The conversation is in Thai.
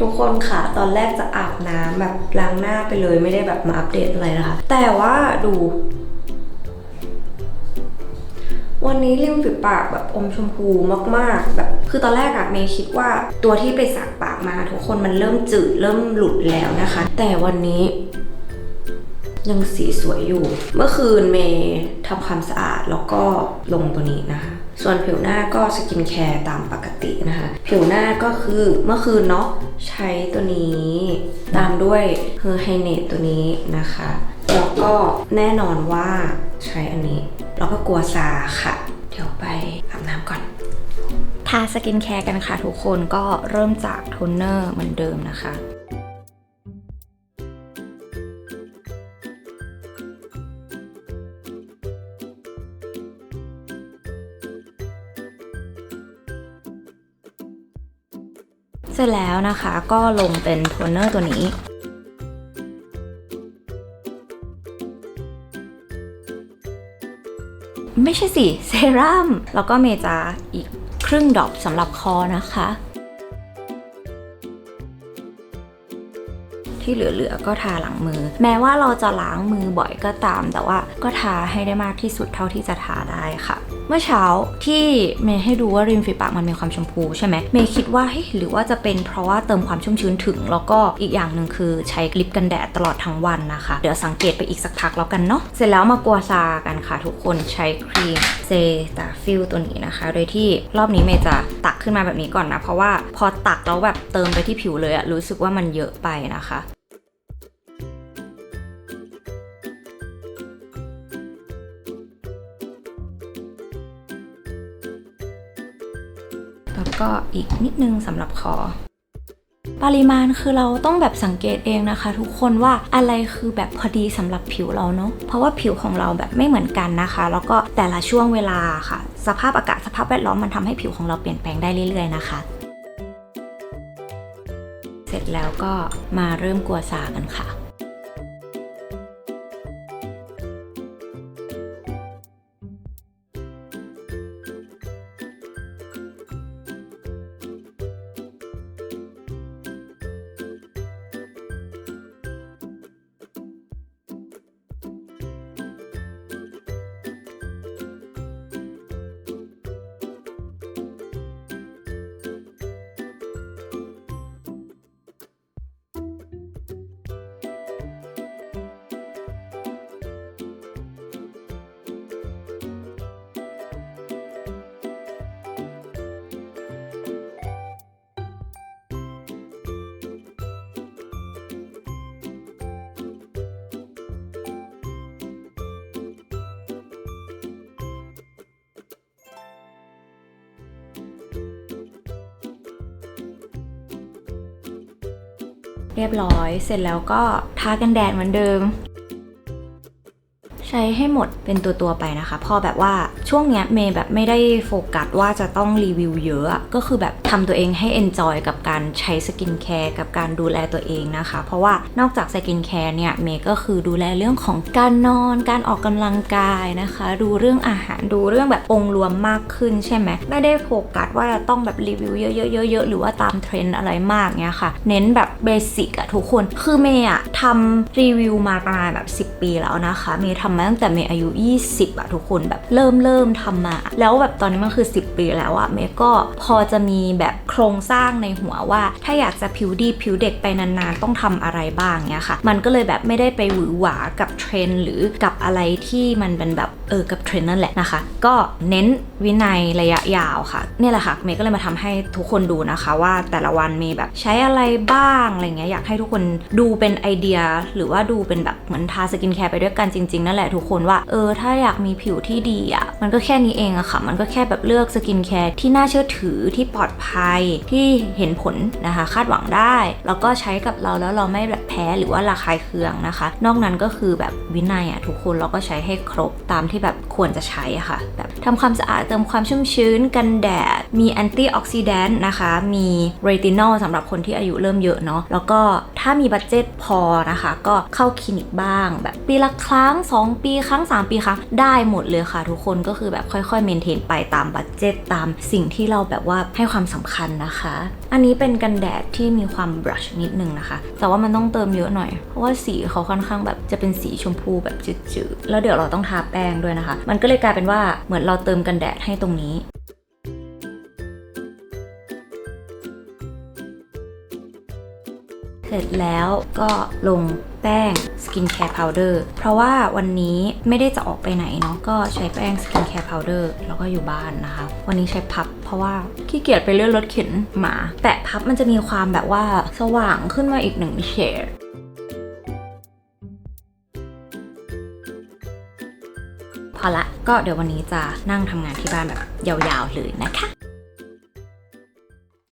ทุกคนค่ะ ตอนแรกจะอาบน้ำแบบล้างหน้าไปเลยไม่ได้แบบมาอัปเดตอะไรนะคะ แต่ว่าดูวันนี้ริมฝีปากแบบอมชมพูมากๆ แบบ คือตอนแรกอะเมย์คิดว่าตัวที่ไปสักปากมาทุกคนมันเริ่มจืดเริ่มหลุดแล้วนะคะ แต่วันนี้ ยังสีสวยอยู่ เมื่อคืนเมย์ทำความสะอาดแล้วก็ลงตัวนี้นะคะ ส่วนผิวหน้าก็สกินแคร์ตามปกตินะคะ ผิวหน้าก็คือเมื่อคืนเนาะใช้ตัวนี้ ตามด้วยเฮอร์ไฮเนตตัวนี้นะคะ แล้วก็แน่นอนว่าใช้อันนี้แล้วก็กลัวซาค่ะ เดี๋ยวไปอาบน้ำก่อนทาสกินแคร์กันค่ะทุกคนก็เริ่มจากโทนเนอร์เหมือนเดิมนะคะ สร็จแล้วนะคะก็ลงเป็นโทนเนอร์ตัวนี้ไม่ใช่สิ เซรั่ม แล้วก็เมจาอีกครึ่งดอกสำหรับคอนะคะ ที่เหลือๆก็ทาหลังมือ แม้ว่าเราจะล้างมือบ่อยก็ตาม แต่ว่าก็ทาให้ได้มากที่สุดเท่าที่จะทาได้ค่ะ เมื่อเช้าที่เมย์ให้ดูว่าริมฝีปากมันมีความชมพูใช่ไหมเมย์คิดว่าเฮ้ยหรือว่าจะเป็นเพราะว่าเติมความชุ่มชื้นถึง แล้วก็อีกอย่างหนึ่งคือใช้ลิปกันแดดตลอดทั้งวันนะคะ เดี๋ยวสังเกตไปอีกสักพักแล้วกันเนาะเสร็จแล้วมากัวซากันค่ะ ทุกคนใช้ครีมเซตาฟิลตัวนี้นะคะ โดยที่รอบนี้เมย์จะตักขึ้นมาแบบนี้ก่อนนะ เพราะว่าพอตักแล้วแบบเติมไปที่ผิวเลยอะรู้สึกว่ามันเยอะไปนะคะ แล้วก็อีกนิดนึงสำหรับคอ ปริมาณคือเราต้องแบบสังเกตเองนะคะ ทุกคนว่าอะไรคือแบบพอดีสำหรับผิวเราเนาะเพราะว่าผิวของเราแบบไม่เหมือนกันนะคะ แล้วก็แต่ละช่วงเวลาค่ะ สภาพอากาศสภาพแวดล้อมมันทำให้ผิวของเราเปลี่ยนแปลงได้เรื่อย ๆนะคะ เสร็จแล้วก็มาเริ่มกัวซากันค่ะ เรียบร้อย เสร็จแล้วก็ทากันแดดเหมือนเดิม ใช้ให้หมดเป็นตัวตัวไปนะคะ พอแบบว่าช่วงเนี้ยเมย์แบบไม่ได้โฟกัสว่าจะต้องรีวิวเยอะ ก็คือแบบทำตัวเองให้เอนจอยกับการใช้สกินแคร์กับการดูแลตัวเองนะคะ เพราะว่านอกจากสกินแคร์เนี่ยเมย์ก็คือดูแลเรื่องของการนอน การออกกำลังกายนะคะ ดูเรื่องอาหารดูเรื่องแบบองค์รวมมากขึ้นใช่ไหมไม่ได้โฟกัสว่าจะต้องแบบรีวิวเยอะๆๆๆหรือว่าตามเทรนด์อะไรมากเนี้ยค่ะ เน้นแบบเบสิกอะทุกคนคือเมย์อะทำรีวิวมาประมาณแบบ 10 ปีแล้วนะคะเมย์ทำมาตั้งแต่เมย์อายุ 20อะทุกคนแบบเริ่มเริ่มทำมา แล้วแบบตอนนี้มันคือ 10 ปีแล้วอะเมย์ก็พอจะมีแบบโครงสร้างในหัวว่า ถ้าอยากจะผิวดีผิวเด็กไปนานๆ ต้องทำอะไรบ้างเนี้ยค่ะ มันก็เลยแบบไม่ได้ไปหวือหวากับเทรนหรือกับอะไรที่มันเป็นแบบเออกับเทรนนั่นแหละนะคะ ก็เน้นวินัยระยะยาวค่ะเนี่ยแหละค่ะเมย์ก็เลยมาทำให้ทุกคนดูนะคะว่าแต่ละวันเมย์แบบใช้อะไรบ้างอะไรเงี้ยอยากให้ทุกคนดูเป็นไอเดีย หรือว่าดูเป็นแบบเหมือนทาสกินแคร์ไปด้วยกันจริงๆนั่นแหละทุกคนว่า เออ ถ้าอยากมีผิวที่ดีอะ่ะ มันก็แค่นี้เองอะค่ะ มันก็แค่แบบเลือกสกินแคร์ที่น่าเชื่อถือที่ปลอดภัยที่เห็นผลนะคะ คาดหวังได้ แล้วก็ใช้กับเราแล้วเราไม่แบบแพ้หรือว่าระคายเคืองนะคะ นอกนั้นก็คือแบบวินัยอะทุกคนเราก็ใช้ให้ครบตามที่แบบควรจะใช้อะค่ะ แบบทำความสะอาดเติมความชุ่มชื้นกันแดดมีแอนตี้ออกซิแดนต์นะคะ มีเรตินอลสำหรับคนที่อายุเริ่มเยอะเนาะ แล้วก็ถ้ามีบัตเจ็ตพอนะคะ ก็เข้าคลินิกบ้าง แบบปีละครั้ง 2 ปีครั้ง 3 ปีครั้ง ได้หมดเลยค่ะทุกคนก็คือแบบค่อยๆเมนเทนไปตามบัตเจ็ตตามสิ่งที่เราแบบว่าให้ความสำคัญนะคะ อันนี้เป็นกันแดดที่มีความบรัชนิดนึงนะคะ แต่ว่ามันต้องเติมเยอะหน่อย เพราะว่าสีเขาค่อนข้างแบบจะเป็นสีชมพูแบบจืดๆ แล้วเดี๋ยวเราต้องทาแป้งด้วยนะคะ มันก็เลยกลายเป็นว่าเหมือนเราเติมกันแดดให้ตรงนี้ เสร็จแล้วก็ลงแป้ง Skincare Powder เพราะว่าวันนี้ไม่ได้จะออกไปไหนเนาะก็ใช้แป้ง Skincare Powder แล้วก็อยู่บ้านนะคะ วันนี้ใช้พับ เพราะว่าขี้เกียจไปเลื่อนรถเข็นหมาแปะพับมันจะมีความแบบว่าสว่างขึ้นมาอีกหนึ่งเฉดพอละก็เดี๋ยววันนี้จะนั่งทำงานที่บ้านแบบยาวๆเลยนะคะ